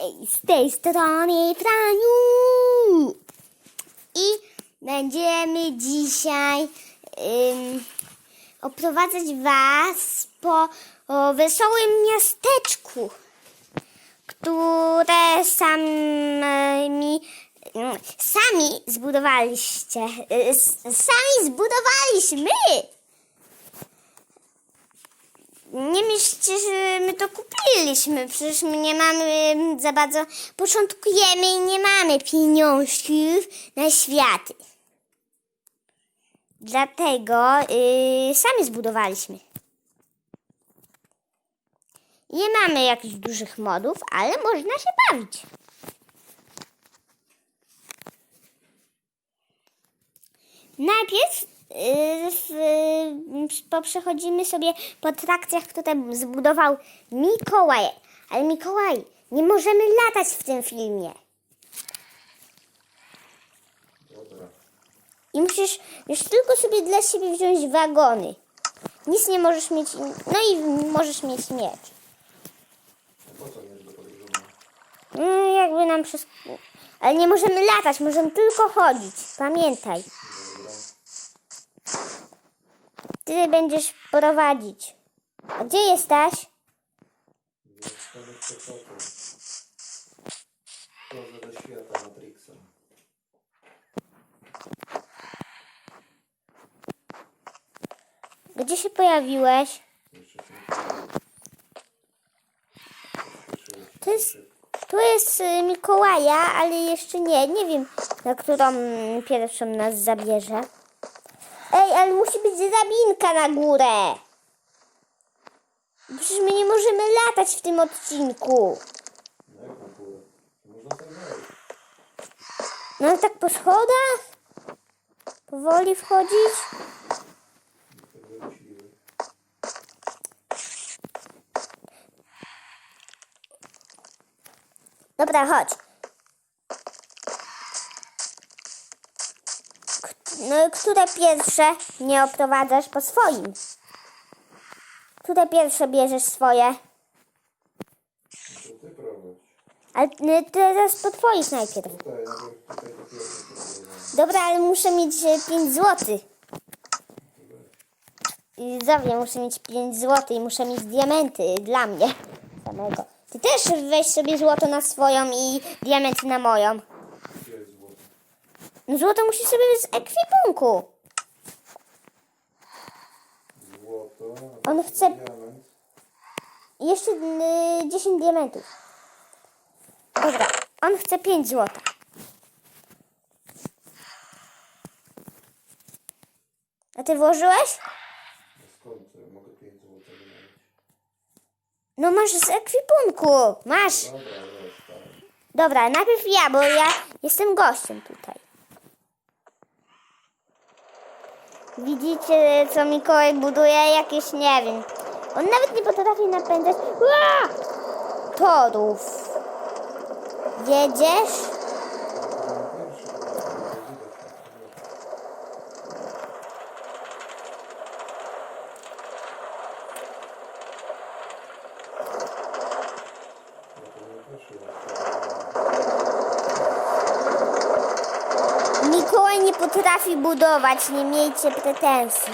Hej, z tej strony Franiu! I będziemy dzisiaj oprowadzać Was po o, wesołym miasteczku, które sami, sami zbudowaliście. Y, Sami zbudowaliśmy! Nie myślcie, że my to kupiliśmy. Przecież my nie mamy za bardzo. Początkujemy i nie mamy pieniążków na światy. Dlatego yy, sami zbudowaliśmy. Nie mamy jakichś dużych modów, ale można się bawić. Najpierw w, yy, poprzechodzimy sobie po atrakcjach, które zbudował Mikołaj. Ale Mikołaj, nie możemy latać w tym filmie. I musisz już tylko sobie dla siebie wziąć wagony. Nic nie możesz mieć, no i możesz mieć miecz. No, jakby nam przez... Ale nie możemy latać, możemy tylko chodzić. Pamiętaj. Dobra. Ty będziesz prowadzić. A gdzie jesteś? Dążę do świata Matrixa. Gdzie się pojawiłeś? To jest, tu jest y, Mikołaja, ale jeszcze nie. Nie wiem, na którą pierwszą nas zabierze. Ej, ale musi być drabinka na górę. Przecież my nie możemy latać w tym odcinku. No tak po schodach? Powoli wchodzić? Dobra, chodź. No, które pierwsze nie oprowadzasz po swoim? Które pierwsze bierzesz swoje? No to ty prowadź. Ale y, teraz po twoich najpierw. Tutaj, najpierw tutaj to pierwsze podróżowanie. Dobra, ale muszę mieć 5 zł. I Zowie, muszę mieć 5 zł i muszę mieć diamenty dla mnie samego. Ty też weź sobie złoto na swoją i diamenty na moją. No złoto musisz sobie z ekwipunku. Złoto. On chce- Diament. Jeszcze y, 10 diamentów. Dobra, on chce 5 złota. A ty włożyłeś? No skąd mogę 5 złotego mieć? No masz z ekwipunku. Masz. Dobra, weź tam. Dobra, najpierw ja, bo ja jestem gościem tutaj. Widzicie, co Mikołaj buduje? Jakieś, nie wiem. On nawet nie potrafi napędzać Ua! torów. Jedziesz? To na pierwszy podróż, widać na to. Ja to nie pierwszy raz. Mikołaj nie potrafi budować, nie miejcie pretensji.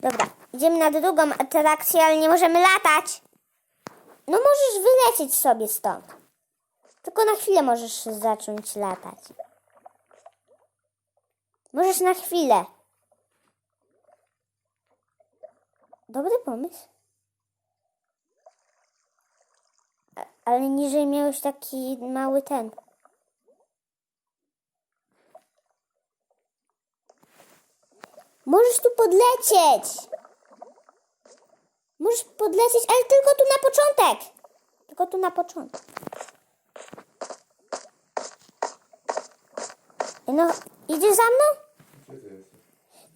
Dobra, idziemy na drugą atrakcję, ale nie możemy latać. No możesz wylecieć sobie stąd. Tylko na chwilę możesz zacząć latać. Możesz na chwilę. Dobry pomysł. Ale niżej miałeś taki mały ten. Możesz tu podlecieć. Możesz podlecieć, ale tylko tu na początek. Tylko tu na początek. No, idziesz za mną?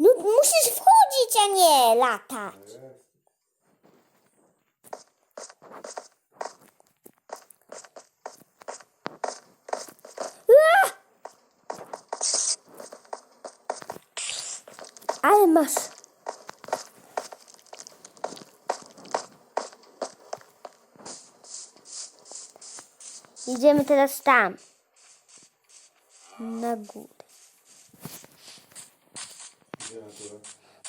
No musisz wchodzić, a nie latać. A! Ale masz. Idziemy teraz tam. Na górę.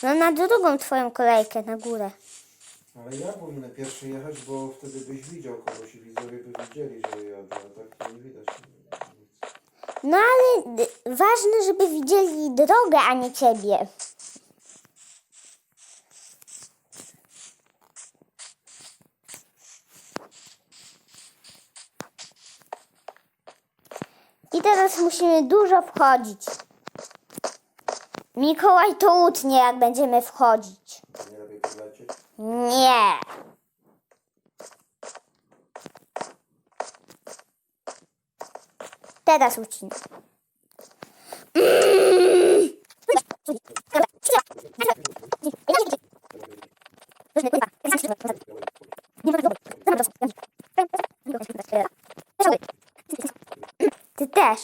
No na drugą twoją kolejkę na górę. Ale ja powinienem pierwszy jechać, bo wtedy byś widział kogoś i widzowie by widzieli, że jadę, a tak to nie widać. No ale ważne, żeby widzieli drogę, a nie ciebie. I teraz musimy dużo wchodzić. Mikołaj to utnie, jak będziemy wchodzić. Nie. Teraz ucin. Ty też.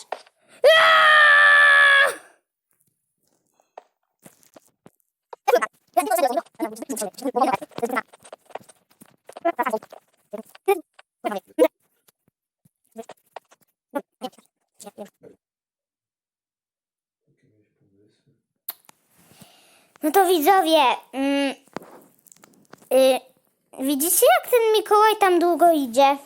Jakie miałeś pomysły? No to widzowie, mm, y, widzicie jak ten Mikołaj tam długo idzie?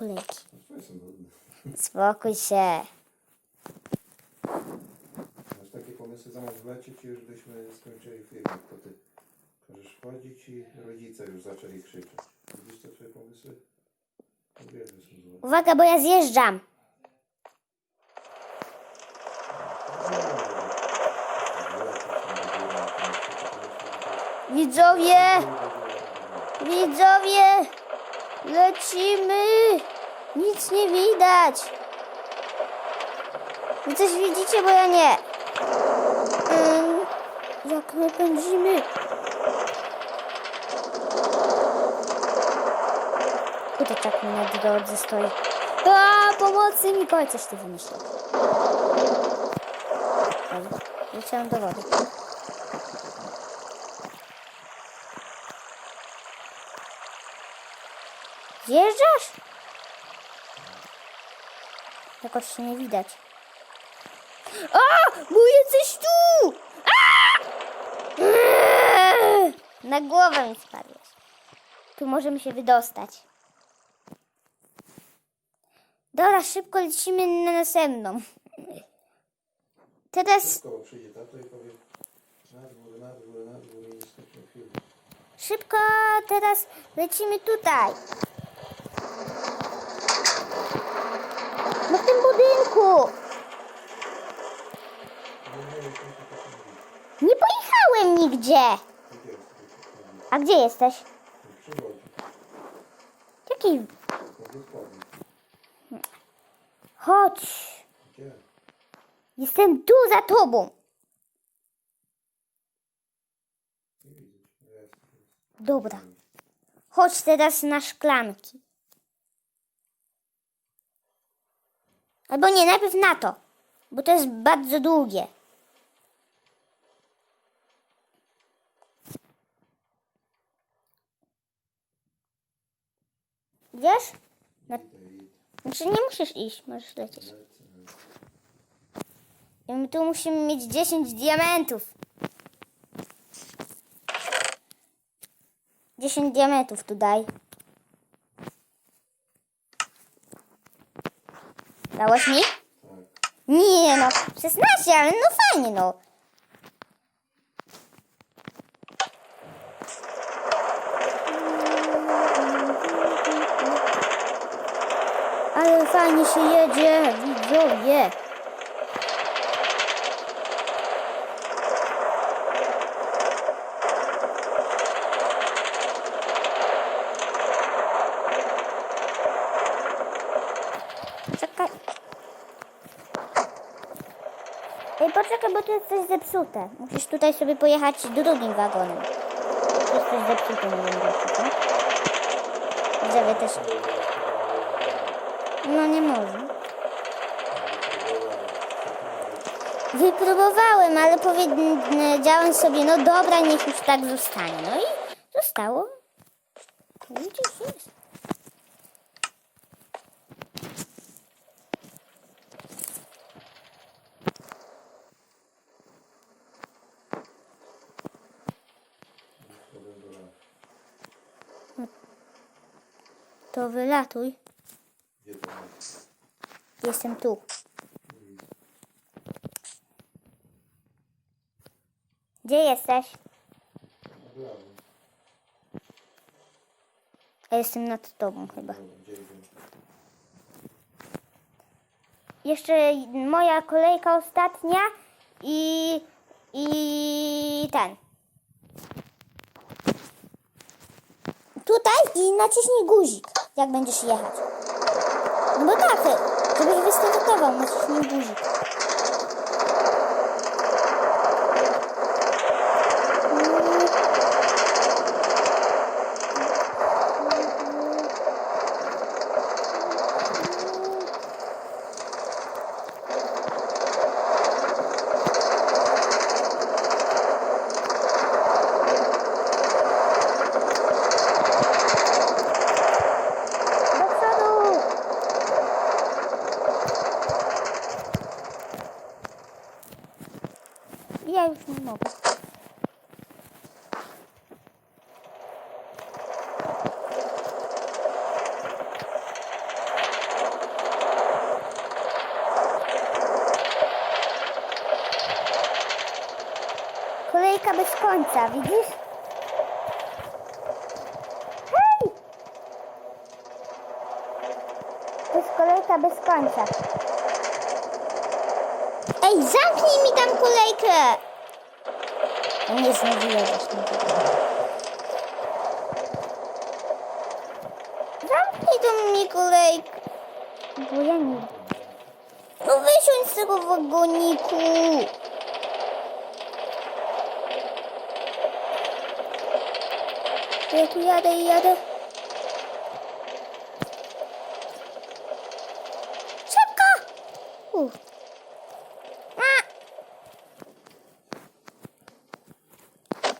Nudne. Spokój się. Masz takie pomysły zamiast wlecieć i już byśmy skończyli film, to ty każesz wchodzić i rodzice już zaczęli krzyczeć. Te twoje pomysły? Uwaga, bo ja zjeżdżam. Widzowie, widzowie, lecimy. Nic nie widać. Wy coś widzicie, bo ja nie. Jak my pędzimy? Kurde, tak mi na drodze stoi. A, pomocy Mikołaj, coś ty wymyślił. Oj, Leciałem do wody. Zjeżdżasz? Jakoś się nie widać. A! Bo jesteś tu! A! Eee! Na głowę mi spadłeś. Tu możemy się wydostać. Dobra, szybko lecimy na następną. Teraz Szybko przyjdzie tato i powie na dwór, na dwór, na dwór i skończymy film. Szybko teraz lecimy tutaj. No w tym budynku. Nie, pojechałem nigdzie. Gdzie jest to tak? A gdzie jesteś? Jaki? To dokładnie. Chodź. Jestem tu za tobą. Nie. Dobra. Chodź teraz na szklanki. Albo nie, najpierw na to. Bo to jest bardzo długie. Wiesz? Znaczy nie musisz iść, możesz lecieć. I my tu musimy mieć 10 diamentów. 10 diamentów tu daj. Dałeś mi? Tak. Nie no, 16, ale no fajnie no. Ale fajnie się jedzie, widzowie. Czekaj. Ej, poczekaj, bo tu jest coś zepsute. Musisz tutaj sobie pojechać drugim wagonem. Tu jest coś zepsute, nie wiem dlaczego. Widzowie też. No nie może. Wypróbowałem, ale powiedziałem sobie, no dobra, niech już tak zostanie. No i zostało. Widzisz, jest. To wylatuj. Jestem tu. Gdzie jesteś? Jestem nad tobą chyba. Jeszcze moja kolejka ostatnia i, i ten. Tutaj i naciśnij guzik, jak będziesz jechać. No bo tak, żebyś wystartował, naciśnij guzik. Do przodu! Ja już nie mogę. Kolejka bez końca, widzisz? Hej! To jest kolejka bez końca. Ej, zamknij mi tam kolejkę! O nie, znowu jedziesz. Zamknij tam mi kolejkę. Bo ja nie... No wysiądź z tego wagoniku. Ja tu jadę i jadę. Szybko!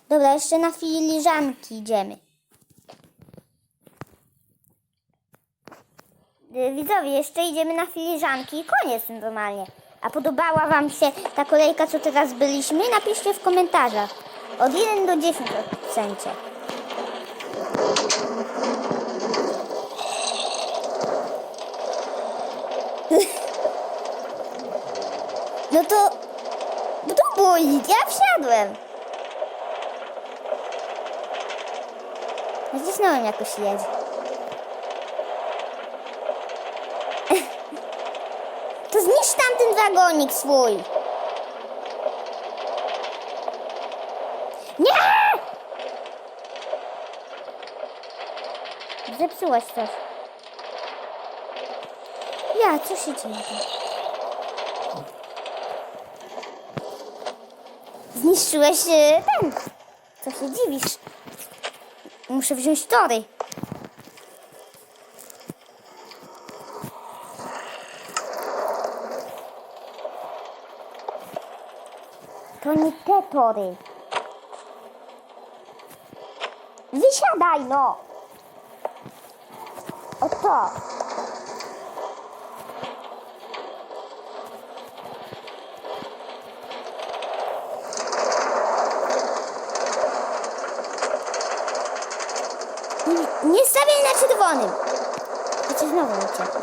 Dobra, jeszcze na filiżanki idziemy. Y, Widzowie, jeszcze idziemy na filiżanki i koniec normalnie. A podobała Wam się ta kolejka, co teraz byliśmy? Napiszcie w komentarzach. Od 1 do 10 ocencie. No to... No nic, ja wsiadłem. Nacisnąłem jakoś jedzie. To zniszcz tamten wagonik swój. Nie! Zepsułaś coś. Ja, co się dzieje? Zniszczyłeś e, ten. Co się dziwisz? Muszę wziąć tory. To nie te tory. Wysiadaj no. O to. Nie- stawiaj na czerwonym. Cię znowu ucieknę.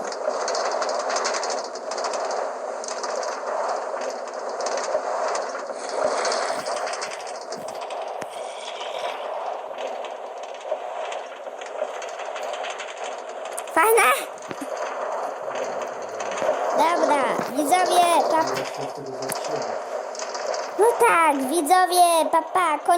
Fajna? Dobra, widzowie, pa... Jak się z tego zatrzymać? No tak, widzowie, papa, pa,